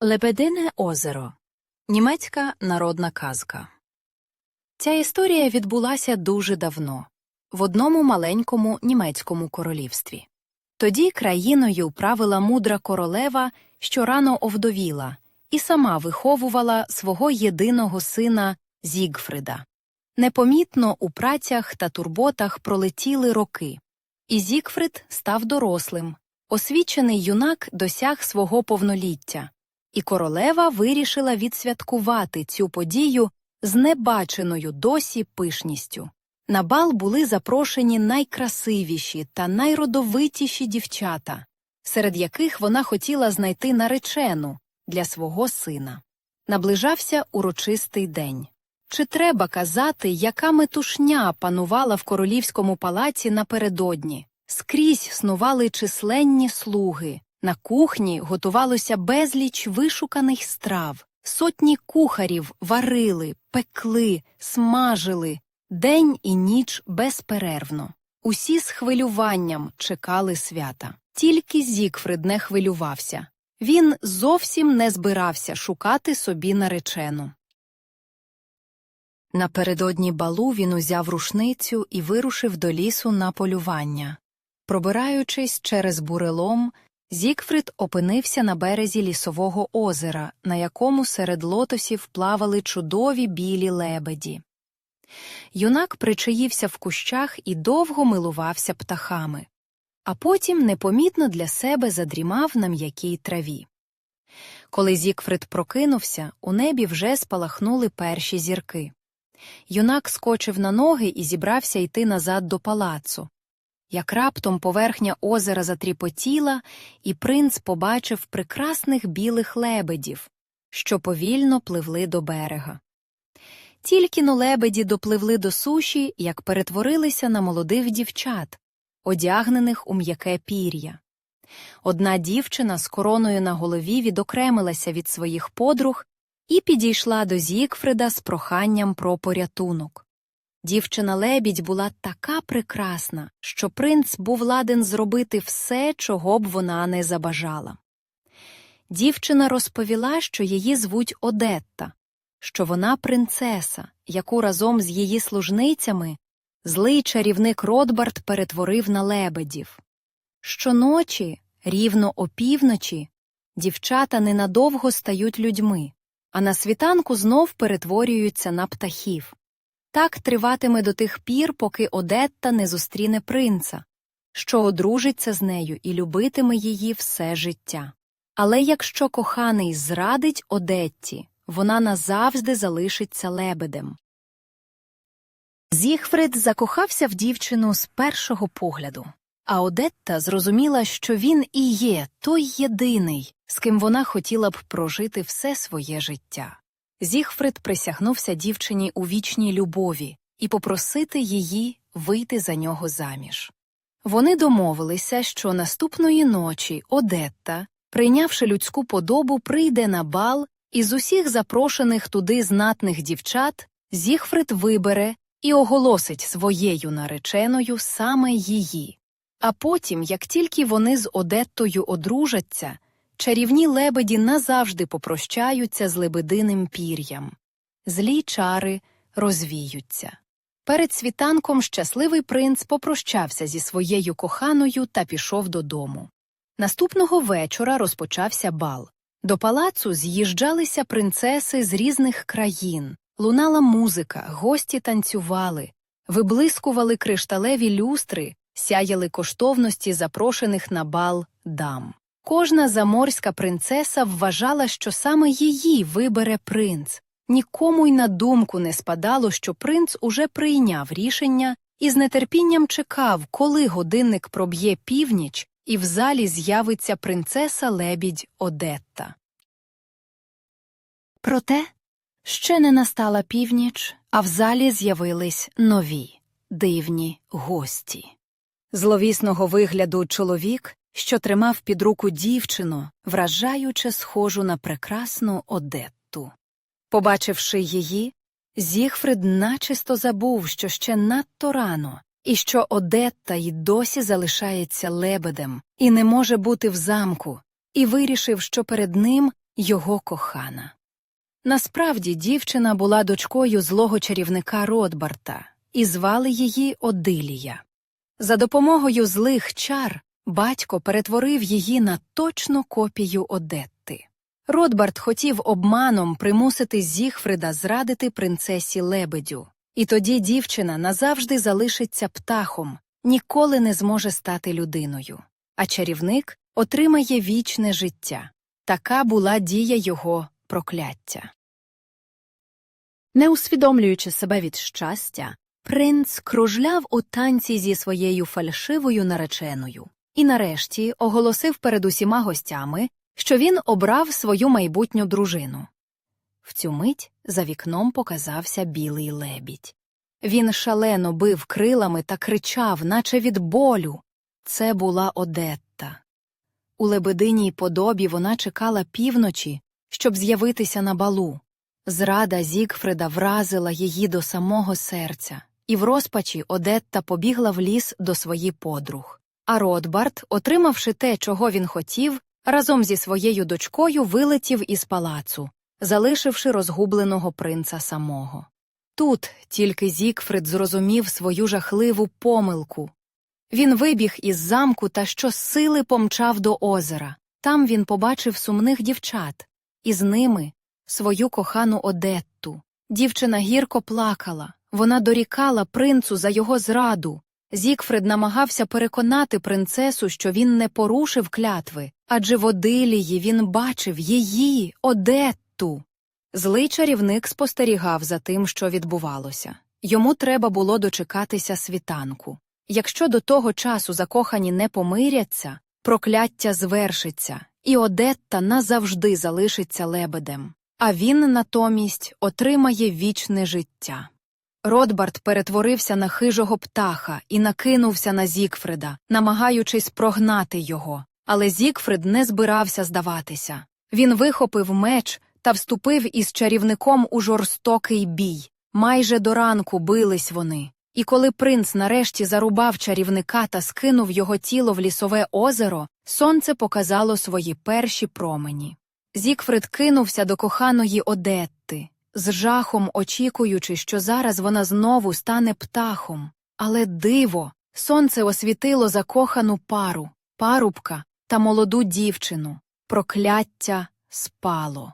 Лебедине озеро Німецька народна казка. Ця історія відбулася дуже давно, в одному маленькому німецькому королівстві. Тоді країною правила мудра королева, що рано овдовіла, і сама виховувала свого єдиного сина Зігфрида. Непомітно у працях та турботах пролетіли роки, і Зігфрид став дорослим. Освічений юнак досяг свого повноліття і королева вирішила відсвяткувати цю подію з небаченою досі пишністю. На бал були запрошені найкрасивіші та найродовитіші дівчата, серед яких вона хотіла знайти наречену для свого сина. Наближався урочистий день. Чи треба казати, яка метушня панувала в королівському палаці напередодні? Скрізь снували численні слуги, на кухні готувалося безліч вишуканих страв, сотні кухарів варили, пекли, смажили, день і ніч безперервно. Усі з хвилюванням чекали свята. Тільки Зікфрид не хвилювався. Він зовсім не збирався шукати собі наречену. Напередодні балу він узяв рушницю і вирушив до лісу на полювання. Пробираючись через бурелом, Зікфрид опинився на березі лісового озера, на якому серед лотосів плавали чудові білі лебеді. Юнак причаївся в кущах і довго милувався птахами, а потім непомітно для себе задрімав на м'якій траві. Коли Зікфрид прокинувся, у небі вже спалахнули перші зірки. Юнак скочив на ноги і зібрався йти назад до палацу як раптом поверхня озера затріпотіла, і принц побачив прекрасних білих лебедів, що повільно пливли до берега. Тільки но лебеді допливли до суші, як перетворилися на молодих дівчат, одягнених у м'яке пір'я. Одна дівчина з короною на голові відокремилася від своїх подруг і підійшла до Зікфрида з проханням про порятунок. Дівчина лебідь була така прекрасна, що принц був ладен зробити все, чого б вона не забажала. Дівчина розповіла, що її звуть Одетта, що вона принцеса, яку разом з її служницями злий чарівник Ротбард перетворив на лебедів. Щоночі, рівно опівночі, дівчата ненадовго стають людьми, а на світанку знов перетворюються на птахів. Так триватиме до тих пір, поки Одетта не зустріне принца, що одружиться з нею і любитиме її все життя. Але якщо коханий зрадить Одетті, вона назавжди залишиться лебедем. Зігфрид закохався в дівчину з першого погляду, а Одетта зрозуміла, що він і є той єдиний, з ким вона хотіла б прожити все своє життя. Зігфрид присягнувся дівчині у вічній любові і попросити її вийти за нього заміж. Вони домовилися, що наступної ночі Одетта, прийнявши людську подобу, прийде на бал і з усіх запрошених туди знатних дівчат Зігфрид вибере і оголосить своєю нареченою саме її. А потім, як тільки вони з Одеттою одружаться, чарівні лебеді назавжди попрощаються з лебединим пір'ям. Злі чари розвіються. Перед світанком щасливий принц попрощався зі своєю коханою та пішов додому. Наступного вечора розпочався бал. До палацу з'їжджалися принцеси з різних країн, лунала музика, гості танцювали, виблискували кришталеві люстри, сяяли коштовності запрошених на бал дам. Кожна заморська принцеса вважала, що саме її вибере принц. Нікому й на думку не спадало, що принц уже прийняв рішення і з нетерпінням чекав, коли годинник проб'є північ, і в залі з'явиться принцеса лебідь Одетта. Проте ще не настала північ, а в залі з'явились нові дивні гості. Зловісного вигляду чоловік що тримав під руку дівчину, вражаюче схожу на прекрасну Одетту. Побачивши її, Зігфрид начисто забув, що ще надто рано, і що Одетта й досі залишається лебедем і не може бути в замку, і вирішив, що перед ним його кохана. Насправді дівчина була дочкою злого чарівника Ротбарта, і звали її Одилія. За допомогою злих чар батько перетворив її на точну копію Одетти. Ротбарт хотів обманом примусити Зігфрида зрадити принцесі лебедю, і тоді дівчина назавжди залишиться птахом, ніколи не зможе стати людиною, а чарівник отримає вічне життя. Така була дія його прокляття. Не усвідомлюючи себе від щастя, принц кружляв у танці зі своєю фальшивою нареченою і нарешті оголосив перед усіма гостями, що він обрав свою майбутню дружину. В цю мить за вікном показався білий лебідь. Він шалено бив крилами та кричав, наче від болю. Це була Одетта. У лебединій подобі вона чекала півночі, щоб з'явитися на балу. Зрада Зігфрида вразила її до самого серця, і в розпачі Одетта побігла в ліс до своїх подруг. А Ротбард, отримавши те, чого він хотів, разом зі своєю дочкою вилетів із палацу, залишивши розгубленого принца самого. Тут тільки Зігфрид зрозумів свою жахливу помилку. Він вибіг із замку та щосили помчав до озера. Там він побачив сумних дівчат, і з ними свою кохану Одетту. Дівчина гірко плакала, вона дорікала принцу за його зраду. Зігфрид намагався переконати принцесу, що він не порушив клятви, адже в Одилії він бачив її, Одетту. Злий чарівник спостерігав за тим, що відбувалося. Йому треба було дочекатися світанку. Якщо до того часу закохані не помиряться, прокляття звершиться, і Одетта назавжди залишиться лебедем, а він натомість отримає вічне життя. Ротбард перетворився на хижого птаха і накинувся на Зігфрида, намагаючись прогнати його. Але Зігфрид не збирався здаватися. Він вихопив меч та вступив із чарівником у жорстокий бій. Майже до ранку бились вони. І коли принц нарешті зарубав чарівника та скинув його тіло в лісове озеро, сонце показало свої перші промені. Зігфрид кинувся до коханої Одетти, з жахом очікуючи, що зараз вона знову стане птахом. Але диво, сонце освітило закохану пару, парубка та молоду дівчину. Прокляття спало.